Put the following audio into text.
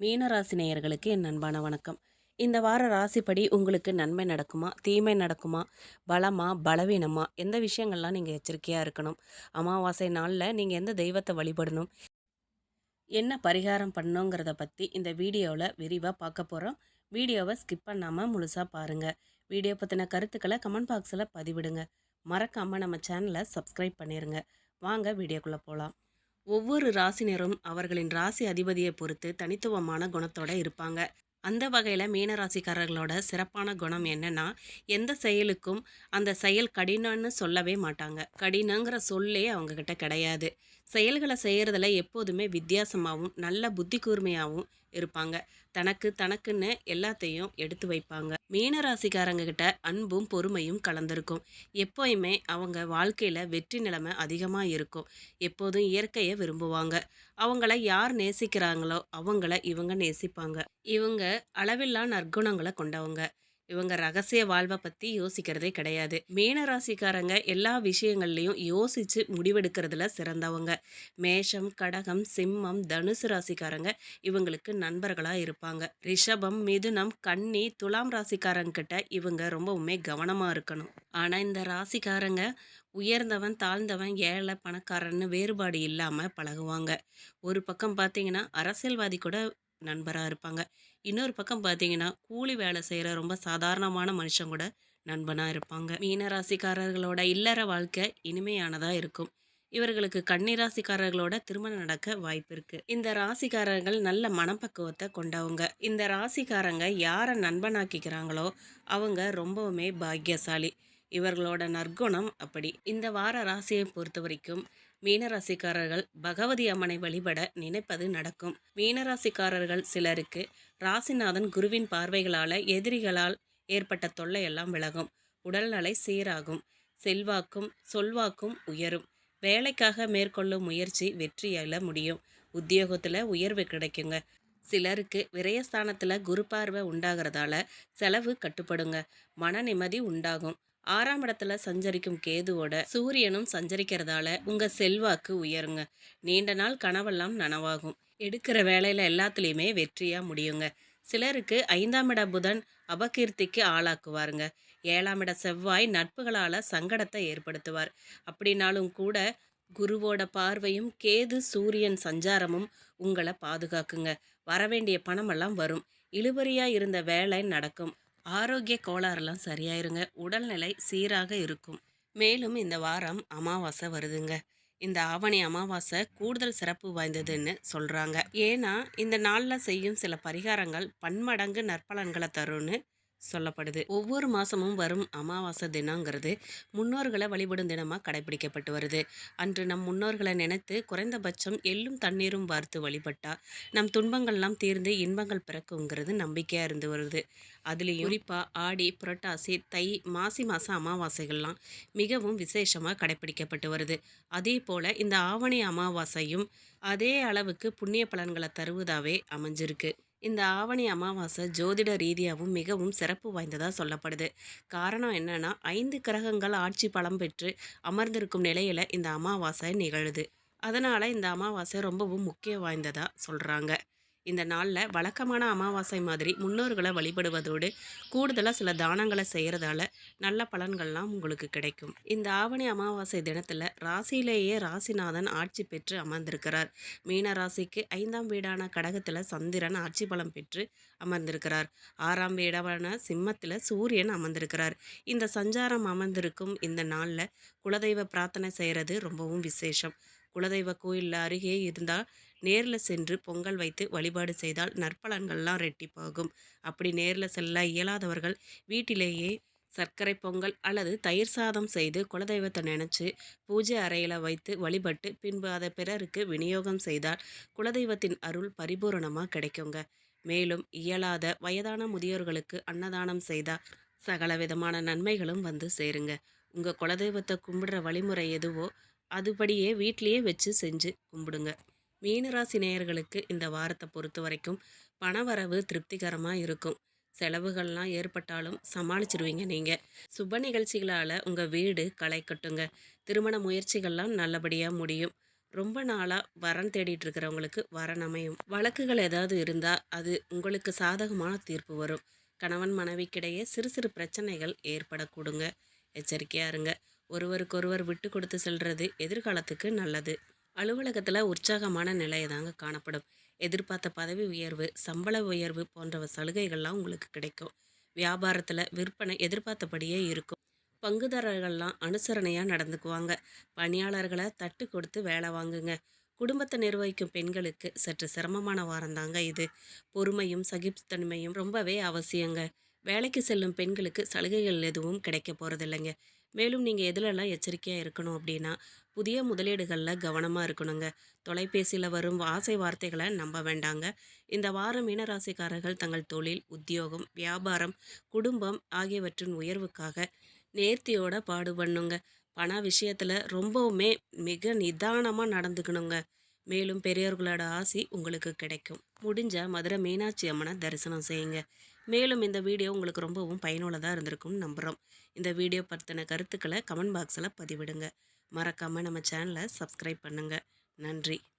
மீனராசி நேயர்களுக்கு என் அன்பான வணக்கம். இந்த வார ராசிப்படி உங்களுக்கு நன்மை நடக்குமா? தீமை நடக்குமா? பலமா? பலவீனமா? எந்த விஷயங்கள்லாம் நீங்கள் எச்சரிக்கையாக இருக்கணும்? அமாவாசை நாளில் நீங்கள் எந்த தெய்வத்தை வழிபடணும்? என்ன பரிகாரம் பண்ணணுங்கிறத பற்றி இந்த வீடியோவில் விரிவாக பார்க்க போகிறோம் வீடியோவை ஸ்கிப் பண்ணாமல் முழுசாக பாருங்கள் வீடியோ பற்றின கருத்துக்களை கமெண்ட் பாக்ஸில் பதிவிடுங்க. மறக்காமல் நம்ம சேனலை சப்ஸ்கிரைப் பண்ணிடுங்க வாங்க வீடியோக்குள்ளே போகலாம் ஒவ்வொரு ராசினரும் அவர்களின் ராசி அதிபதியை பொறுத்து தனித்துவமான குணத்தோட இருப்பாங்க. அந்த வகையில் மீனராசிக்காரர்களோட சிறப்பான குணம் என்னென்னா எந்த செயலுக்கும் அந்த செயல் கடினம்னு சொல்லவே மாட்டாங்க. கடினங்கிற சொல்லே அவங்கக்கிட்ட கிடையாது. செயல்களை செய்கிறதுல எப்போதுமே வித்தியாசமாகவும் நல்ல புத்தி கூர்மையாகவும் இருப்பாங்க. தனக்கு தனக்குன்னு எல்லாத்தையும் எடுத்து வைப்பாங்க. மீனராசிக்காரங்க கிட்ட அன்பும் பொறுமையும் கலந்திருக்கும். எப்போயுமே அவங்க வாழ்க்கையில் வெற்றி நிலைமை அதிகமாக இருக்கும். எப்போதும் இயற்கையை விரும்புவாங்க. அவங்கள யார் நேசிக்கிறாங்களோ அவங்கள இவங்க நேசிப்பாங்க. இவங்க அளவில்லா நற்குணங்களை கொண்டவங்க. இவங்க ரகசிய வாழ்வை பற்றி யோசிக்கிறதே கிடையாது. மீனராசிக்காரங்க எல்லா விஷயங்கள்லையும் யோசித்து முடிவெடுக்கிறதுல சிறந்தவங்க. மேஷம் கடகம் சிம்மம் தனுசு ராசிக்காரங்க இவங்களுக்கு நண்பர்களாக இருப்பாங்க. ரிஷபம் மிதுனம் கன்னி துலாம் ராசிக்காரங்கிட்ட இவங்க ரொம்பவுமே கவனமாக இருக்கணும். ஆனால் இந்த ராசிக்காரங்க உயர்ந்தவன் தாழ்ந்தவன் ஏழை பணக்காரன்னு வேறுபாடு இல்லாமல் பழகுவாங்க. ஒரு பக்கம் பார்த்தீங்கன்னா அரசியல்வாதி கூட நண்பராக இருப்பாங்க. இன்னொரு பக்கம் பார்த்தீங்கன்னா கூலி வேலை செய்கிற ரொம்ப சாதாரணமான மனுஷன் கூட நண்பனாக இருப்பாங்க. மீனராசிக்காரர்களோட இல்லற வாழ்க்கை இனிமையானதாக இருக்கும். இவர்களுக்கு கன்னிராசிக்காரர்களோட திருமணம் நடக்க வாய்ப்பு இருக்கு. இந்த ராசிக்காரர்கள் நல்ல மனப்பக்குவத்தை கொண்டவங்க. இந்த ராசிக்காரங்க யாரை நண்பனாக்கிக்கிறாங்களோ அவங்க ரொம்பவுமே பாக்கியசாலி. இவர்களோட நற்குணம் அப்படி. இந்த வார ராசியை பொறுத்த வரைக்கும் மீனராசிக்காரர்கள் பகவதி அம்மனை வழிபட நினைப்பது நடக்கும். மீனராசிக்காரர்கள் சிலருக்கு ராசிநாதன் குருவின் பார்வைகளால் எதிரிகளால் ஏற்பட்ட தொல்லையெல்லாம் விலகும். உடல்நலை சீராகும். செல்வாக்கும் சொல்வாக்கும் உயரும். வேலைக்காக மேற்கொள்ளும் முயற்சி வெற்றியல முடியும். உத்தியோகத்தில் உயர்வு கிடைக்குங்க. சிலருக்கு விரயஸ்தானத்தில் குரு பார்வை உண்டாகிறதால செலவு கட்டுப்படுங்க. மன நிம்மதி உண்டாகும். ஆறாம் இடத்துல சஞ்சரிக்கும் கேதுவோட சூரியனும் சஞ்சரிக்கிறதால உங்க செல்வாக்கு உயருங்க. நீண்ட நாள் கனவெல்லாம் நனவாகும். எடுக்கிற வேலையில எல்லாத்துலேயுமே வெற்றியா முடியுங்க. சிலருக்கு ஐந்தாம் இட புதன் அபகீர்த்திக்கு ஆளாக்குவாருங்க. ஏழாம் இட செவ்வாய் நட்புகளால சங்கடத்தை ஏற்படுத்துவார். அப்படின்னாலும் கூட குருவோட பார்வையும் கேது சூரியன் சஞ்சாரமும் உங்களை பாதுகாக்குங்க. வரவேண்டிய பணமெல்லாம் வரும். இழுபறியா இருந்த வேலை நடக்கும். ஆரோக்கிய கோளாறுலாம் சரியாயிருங்க. உடல்நிலை சீராக இருக்கும். மேலும் இந்த வாரம் அமாவாசை வருதுங்க. இந்த ஆவணி அமாவாசை கூடுதல் சிறப்பு வாய்ந்ததுன்னு சொல்கிறாங்க ஏன்னா இந்த நாளில் செய்யும் சில பரிகாரங்கள் பன்மடங்கு நற்பலன்களை தரும்னு சொல்லப்படுது. ஒவ்வொரு மாதமும் வரும் அமாவாசை தினங்கிறது முன்னோர்களை வழிபடும் தினமாக கடைபிடிக்கப்பட்டு வருது. அன்று நம் முன்னோர்களை நினைத்து குறைந்தபட்சம் எள்ளும் தண்ணீரும் வார்த்து வழிபட்டா நம் துன்பங்கள்லாம் தீர்ந்து இன்பங்கள் பிறக்குங்கிறது நம்பிக்கையாக இருந்து வருது. அதுலேயும் குறிப்பாக ஆடி புரட்டாசி தை மாசி மாத அமாவாசைகள்லாம் மிகவும் விசேஷமாக கடைபிடிக்கப்பட்டு வருது. அதே போல் இந்த ஆவணி அமாவாசையும் அதே அளவுக்கு புண்ணிய பலன்களை தருவதாகவே அமைஞ்சிருக்கு. இந்த ஆவணி அமாவாசை ஜோதிட ரீதியாகவும் மிகவும் சிறப்பு வாய்ந்ததாக சொல்லப்படுது. காரணம் என்னன்னா ஐந்து கிரகங்கள் ஆட்சி பலம் பெற்று அமர்ந்திருக்கும் நிலையில் இந்த அமாவாசை நிகழுது. அதனால் இந்த அமாவாசை ரொம்பவும் முக்கிய வாய்ந்ததாக சொல்கிறாங்க இந்த நாளில் வழக்கமான அமாவாசை மாதிரி முன்னோர்களை வழிபடுவதோடு கூடுதலாக சில தானங்களை செய்கிறதால நல்ல பலன்கள்லாம் உங்களுக்கு கிடைக்கும். இந்த ஆவணி அமாவாசை தினத்தில் ராசியிலேயே ராசிநாதன் ஆட்சி பெற்று அமர்ந்திருக்கிறார். மீன ராசிக்கு ஐந்தாம் வீடான கடகத்தில் சந்திரன் ஆட்சி பலம் பெற்று அமர்ந்திருக்கிறார். ஆறாம் வீடான சிம்மத்தில் சூரியன் அமர்ந்திருக்கிறார். இந்த சஞ்சாரம் அமர்ந்திருக்கும் இந்த நாளில் குலதெய்வ பிரார்த்தனை செய்கிறது ரொம்பவும் விசேஷம். குலதெய்வ கோயிலில் அருகே இருந்தால் நேரில் சென்று பொங்கல் வைத்து வழிபாடு செய்தால் நற்பலன்கள்லாம் ரெட்டிப்பாகும். அப்படி நேரில் செல்ல இயலாதவர்கள் வீட்டிலேயே சர்க்கரை பொங்கல் அல்லது தயிர் சாதம் செய்து குலதெய்வத்தை நினச்சி பூஜை அறையில் வைத்து வழிபட்டு பின்பு அதை பிறருக்கு விநியோகம் செய்தால் குலதெய்வத்தின் அருள் பரிபூரணமாக கிடைக்குங்க. மேலும் இயலாத வயதான முதியோர்களுக்கு அன்னதானம் செய்தால் சகல விதமான நன்மைகளும் வந்து சேருங்க. உங்கள் குலதெய்வத்தை கும்பிடுற வழிமுறை எதுவோ அதுபடியே வீட்லேயே வச்சு செஞ்சு கும்பிடுங்க. மீனராசி நேயர்களுக்கு இந்த வாரத்தை பொறுத்த வரைக்கும் பணவரவு திருப்திகரமாக இருக்கும். செலவுகள்லாம் ஏற்பட்டாலும் சமாளிச்சிருவீங்க நீங்கள் சுப நிகழ்ச்சிகளால் உங்கள் வீடு களை கட்டுங்க. திருமண முயற்சிகள்லாம் நல்லபடியாக முடியும். ரொம்ப நாளாக வரன் தேடிட்டு இருக்கிறவங்களுக்கு வரன் அமையும். வழக்குகள் ஏதாவது இருந்தால் அது உங்களுக்கு சாதகமான தீர்ப்பு வரும். கணவன் மனைவிக்கிடையே சிறு சிறு பிரச்சனைகள் ஏற்படக்கூடுங்க. எச்சரிக்கையாக இருங்க. ஒருவருக்கொருவர் விட்டு கொடுத்து செல்வது எதிர்காலத்துக்கு நல்லது. அலுவலகத்தில் உற்சாகமான நிலையை தாங்க காணப்படும். எதிர்பார்த்த பதவி உயர்வு சம்பள உயர்வு போன்ற சலுகைகள்லாம் உங்களுக்கு கிடைக்கும். வியாபாரத்தில் விற்பனை எதிர்பார்த்தபடியே இருக்கும். பங்குதாரர்கள்லாம் அனுசரணையாக நடந்துக்குவாங்க. பணியாளர்களை தட்டு கொடுத்து வேலை வாங்குங்க. குடும்பத்தை நிர்வகிக்கும் பெண்களுக்கு சற்று சிரமமான வாரம் தாங்க இது. பொறுமையும் சகிப்புத்தன்மையும் ரொம்பவே அவசியங்க. வேலைக்கு செல்லும் பெண்களுக்கு சலுகைகள் எதுவும் கிடைக்க போகிறதில்லைங்க மேலும் நீங்கள் எதுலெல்லாம் எச்சரிக்கையாக இருக்கணும் அப்படின்னா புதிய முதலீடுகளில் கவனமாக இருக்கணுங்க. தொலைபேசியில் வரும் ஆசை வார்த்தைகளை நம்ப வேண்டாங்க. இந்த வாரம் மீனராசிக்காரர்கள் தங்கள் தொழில் உத்தியோகம் வியாபாரம் குடும்பம் ஆகியவற்றின் உயர்வுக்காக நேர்த்தியோட பாடுபடணுங்க. பண விஷயத்தில் ரொம்பவுமே மிக நிதானமாக நடந்துக்கணுங்க. மேலும் பெரியவர்களோட ஆசி உங்களுக்கு கிடைக்கும். முடிஞ்ச மதுரை மீனாட்சி அம்மனை தரிசனம் செய்யுங்க. மேலும் இந்த வீடியோ உங்களுக்கு ரொம்பவும் பயனுள்ளதாக இருந்திருக்கும்னு நம்புகிறோம் இந்த வீடியோ பற்றின கருத்துக்களை கமெண்ட் பாக்ஸில் பதிவிடுங்க. மறக்காமல் நம்ம சேனலை சப்ஸ்கிரைப் பண்ணுங்கள் நன்றி.